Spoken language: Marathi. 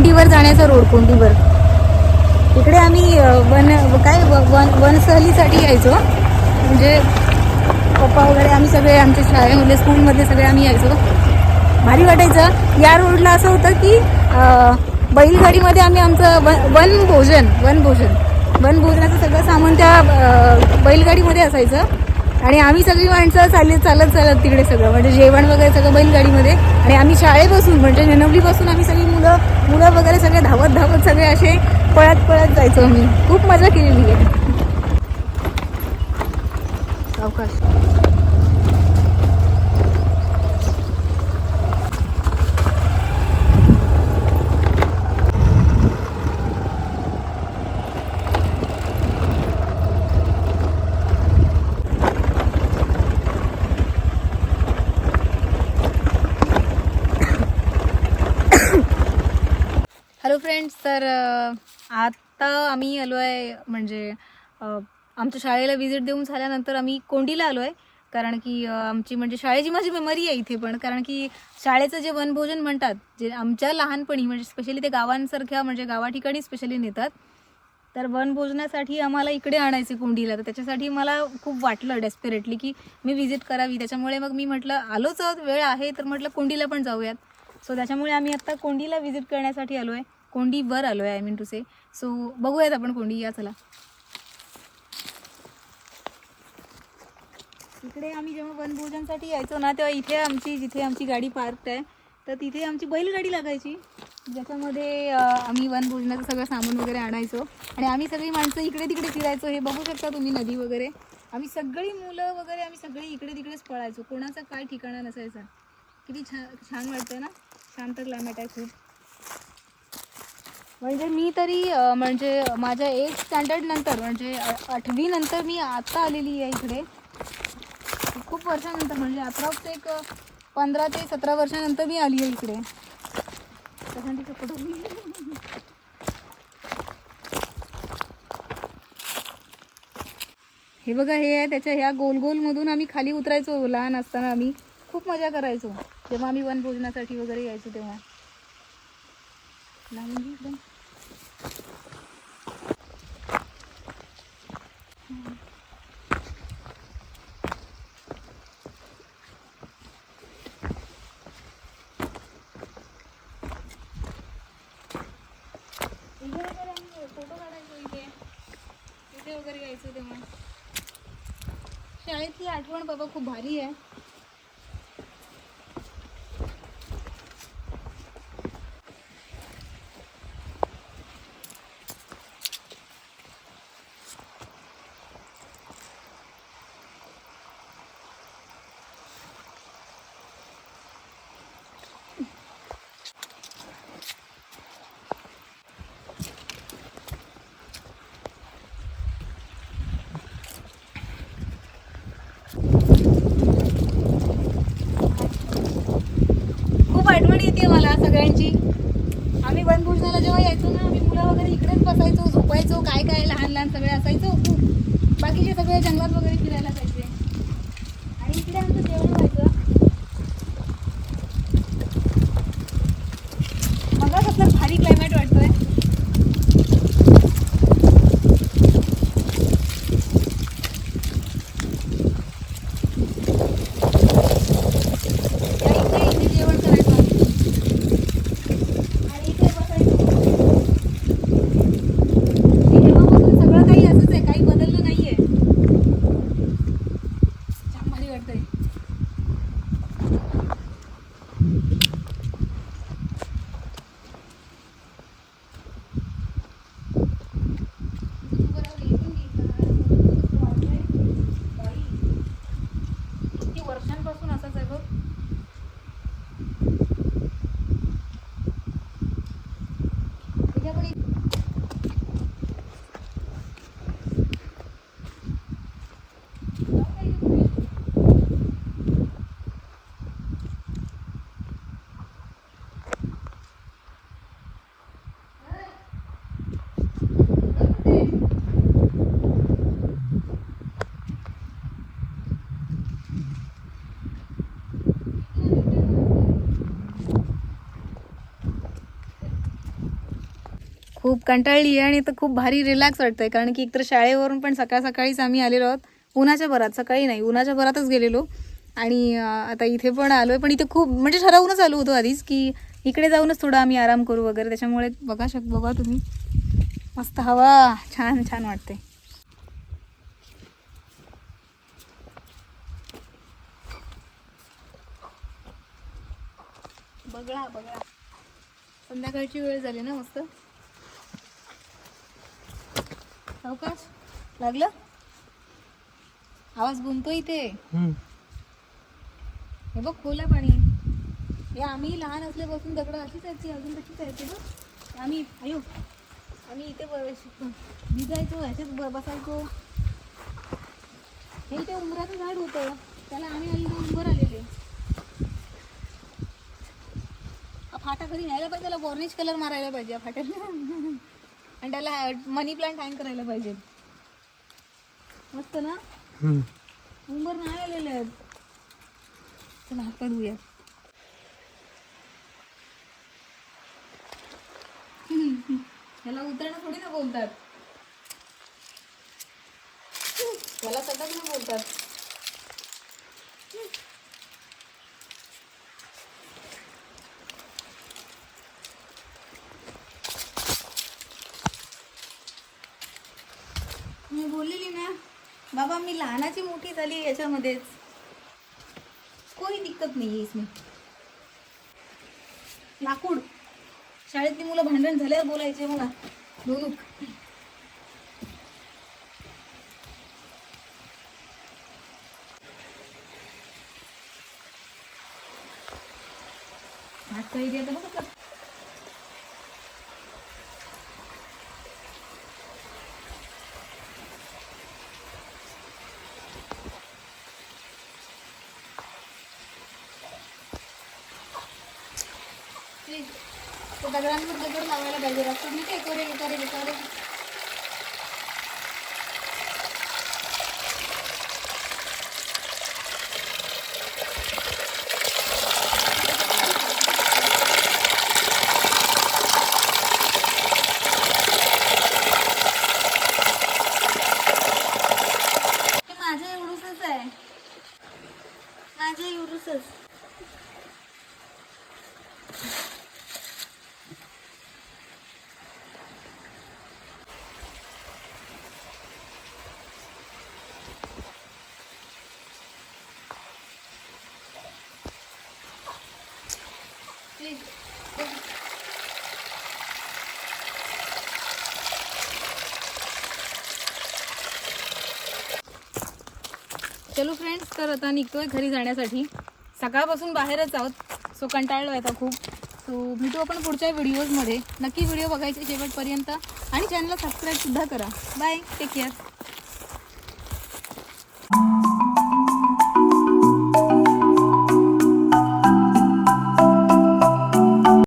कोंडीवर जाण्याचा रोड कोंडीवर. इकडे आम्ही वन काय व- वन वनसहलीसाठी यायचो. म्हणजे पप्पा वगैरे आम्ही सगळे आमच्या शाळेमधले म्हणजे स्कूलमधले सगळे आम्ही यायचो. भारी वाटायचं. या रोडला असं होतं की बैलगाडीमध्ये आम्ही आमचं वन वन भोजन वन भोजन. वन भोजनाचं सगळं सामान त्या बैलगाडीमध्ये असायचं. आणि आम्ही सगळी माणसं चालत चालत चालत तिकडे सगळं म्हणजे जेवण वगैरे सगळं बैलगाडीमध्ये आणि आम्ही शाळेपासून म्हणजे नेनवलीपासून आम्ही सगळी मुलं मुलं वगैरे सगळे धावत धावत सगळे असे पळत पळत जायचो आम्ही. खूप मजा केलेली आहे. अवकाश फ्रेंड्स तर आत्ता आम्ही आलो आहे म्हणजे आमच्या शाळेला व्हिजिट देऊन झाल्यानंतर आम्ही कोंडीला आलो आहे कारण की आमची म्हणजे शाळेची माझी मेमरी आहे इथे पण. कारण की शाळेचं जे वनभोजन म्हणतात जे आमच्या लहानपणी म्हणजे स्पेशली ते गावांसारख्या म्हणजे गावा ठिकाणी स्पेशली नेतात. तर वनभोजनासाठी आम्हाला इकडे आणायचे कोंडीला. तर त्याच्यासाठी मला खूप वाटलं डेस्पेरेटली की मी व्हिजिट करावी. त्याच्यामुळे मग मी म्हटलं आलोच वेळ आहे तर म्हटलं कोंडीला पण जाऊयात. सो त्याच्यामुळे आम्ही आत्ता कोंडीला व्हिजिट करण्यासाठी आलो आहे कोंडी वर आलो आहे I mean to say so बघूयात आपण कोंडी या चला. इकडे आम्ही जेव्हा वनभोजनसाठी यायचो ना तेव्हा इथे आमची जिथे आमची गाडी पार्क आहे तर तिथे आमची बैलगाडी लागायची. ज्याच्यामध्ये आम्ही वनभोजनाचं सगळं सामान वगैरे आणायचो. आणि आम्ही सगळी माणसं इकडे तिकडे फिरायचो. हे बघू शकता तुम्ही नदी वगैरे. आम्ही सगळी मुलं वगैरे आम्ही सगळी इकडे तिकडेच पळायचो. कोणाचा काय ठिकाणा नसायचा. किती छान छान वाटतं ना? शांत क्लायमेट आहे खूप. म्हणजे मी तरी म्हणजे माझ्या एट स्टँडर्ड नंतर म्हणजे आठवी नंतर मी आत्ता आलेली आहे इकडे. खूप वर्षानंतर म्हणजे अप्रॉक्स एक पंधरा ते सतरा वर्षानंतर मी आली आहे इकडे. त्यासाठी फोटो हे बघा हे आहे त्याच्या ह्या गोल गोलमधून आम्ही खाली उतरायचो लहान असताना आम्ही. खूप मजा करायचो. जेव्हा आम्ही वनभोजनासाठी वगैरे यायचो तेव्हा. लहान मुली एकदम फोटो काढायचो इथे इथे वगैरे यायचो तेव्हा शाळेतली आठवण बाबा खूप भारी आहे खूप आठवण येते मला सगळ्यांची. आम्ही वनभोजनाला जेव्हा यायचो ना आम्ही मुलं वगैरे इकडेच बसायचो झोपायचो काय काय लहान लहान सगळे असायचो. खूप बाकीचे सगळे जंगलात वगैरे फिरायला जायचे. आणि इकडे आमचं जेवण व्हायचं मला कसलं भारी क्लायमेट वाटतोय या इथे इथे जेवण करायचं आम्ही. आणि इथे बसायचो तेव्हापासून सगळं काही असंच आहे काही बदललं नाहीये छान भारी वाटतंय खूप कंटाळली आहे आणि तर खूप भारी रिलॅक्स वाटतंय. कारण की एकतर शाळेवरून पण सकाळ सकाळीच आम्ही आलेलो आहोत. उन्हाच्या भरात सकाळी नाही उन्हाच्या भरातच गेलेलो. आणि आता इथे पण आलो आहे पण इथे खूप म्हणजे ठरवूनच आलो होतो आधीच की इकडे जाऊनच थोडा आम्ही आराम करू वगैरे. त्याच्यामुळे बघा शक बघा तुम्ही. मस्त हवा छान छान वाटते बघा बघा. संध्याकाळची वेळ झाली ना मस्त? सावकाश लागलं? आवाज घुमतो इथे. हे बघ खोल पाणी. हे आम्ही लहान असल्यापासून दगड अशीच ती अजून तशीच ती बघ. आम्ही अयो आम्ही इथे भिजायचो ह्याच्यात बसायचो. हे इथे उंबराचं झाड होतं. त्याला आम्ही आई जाऊन उभं आलेले. फाटा कधी न्यायला पाहिजे? त्याला वॉर्निश कलर मारायला पाहिजे फाट्याला. आणि त्याला मनी प्लांट हँग करायला पाहिजे. मस्त ना? उंबर नाही आलेले आहेत. चला हात पाय धुया ह्याला उतरणं थोडी ना बोलतात. याला सतत ना बोलतात. मी बोललेली ना बाबा मी लहानाची मोठी झाली याच्यामध्येच. कोणी दिक्कत नाही आहे इसमें. लाकूड. शाळेतली मुलं भांडण झाल्यावर बोलायचे मला. दोन हात काही द्या बघा. प्लीज तो दगडांवर दगड लावायला पाहिजे. डॉक्टर मी काय करेल करेल करेल हे माझं एवढूसच आहे. माझं एवढूसच. चलो फ्रेंड्स तर आता निघतोय घरी जाण्यासाठी. सकाळपासून बाहेरच आहोत. सो कंटाळलो आहे आता खूप. सो भेटू आपण पुढच्या व्हिडिओजमध्ये नक्की व्हिडिओ बघायचे शेवटपर्यंत. आणि चॅनलला सबस्क्राईबसुद्धा करा. Bye take care